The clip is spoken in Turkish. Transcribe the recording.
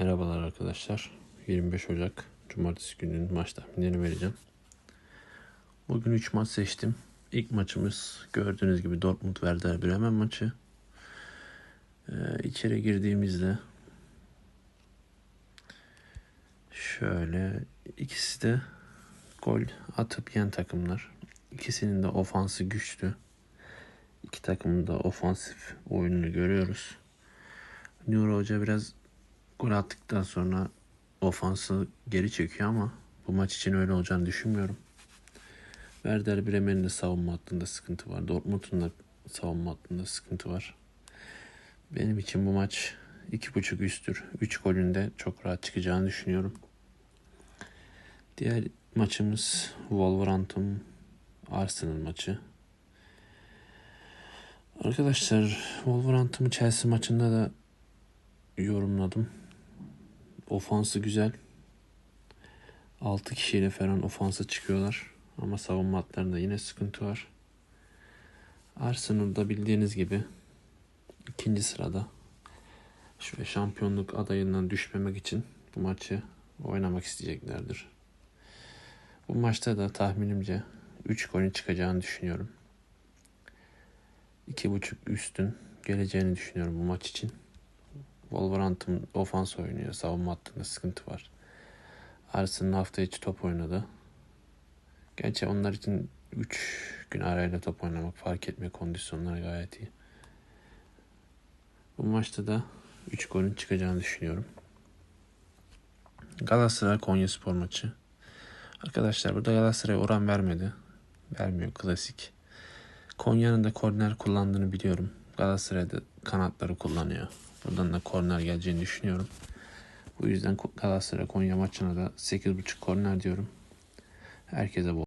Merhabalar arkadaşlar. 25 Ocak Cumartesi gününün maç tahminlerini vereceğim. Bugün 3 maç seçtim. İlk maçımız gördüğünüz gibi Dortmund Werder Bremen maçı. Ee, içeri girdiğimizde şöyle ikisi de gol atıp yen takımlar. İkisinin de ofansı güçlü. İki takımın da ofansif oyununu görüyoruz. Nuri Hoca biraz gol attıktan sonra ofansı geri çekiyor ama bu maç için öyle olacağını düşünmüyorum. Werder Bremen'in de savunma hattında sıkıntı var. Dortmund'un da savunma hattında sıkıntı var. Benim için bu maç 2.5 üsttür. 3 golün de çok rahat çıkacağını düşünüyorum. Diğer maçımız Wolverhampton Arsenal maçı. Arkadaşlar Wolverhampton Chelsea maçında da yorumladım. Ofansı güzel. 6 kişiyle falan ofansa çıkıyorlar. Ama savunma hatlarında yine sıkıntı var. Arsenal'da bildiğiniz gibi ikinci sırada. Şöyle şampiyonluk adayından düşmemek için bu maçı oynamak isteyeceklerdir. Bu maçta da tahminimce 3 golün çıkacağını düşünüyorum. 2.5 üstün geleceğini düşünüyorum bu maç için. Wolverhampton ofans oynuyor. Savunma hattında sıkıntı var. Arsenal hafta içi top oynadı. Gerçi onlar için 3 gün arayla top oynamak fark etmiyor. Kondisyonları gayet iyi. Bu maçta da 3 golün çıkacağını düşünüyorum. Galatasaray Konya Spor maçı. Arkadaşlar burada Galatasaray oran vermedi. Vermiyor klasik. Konya'nın da korner kullandığını biliyorum. Galatasaray'da kanatları kullanıyor. Buradan da korner geleceğini düşünüyorum. Bu yüzden Galatasaray Konya maçına da 8.5 korner diyorum. Herkese bol.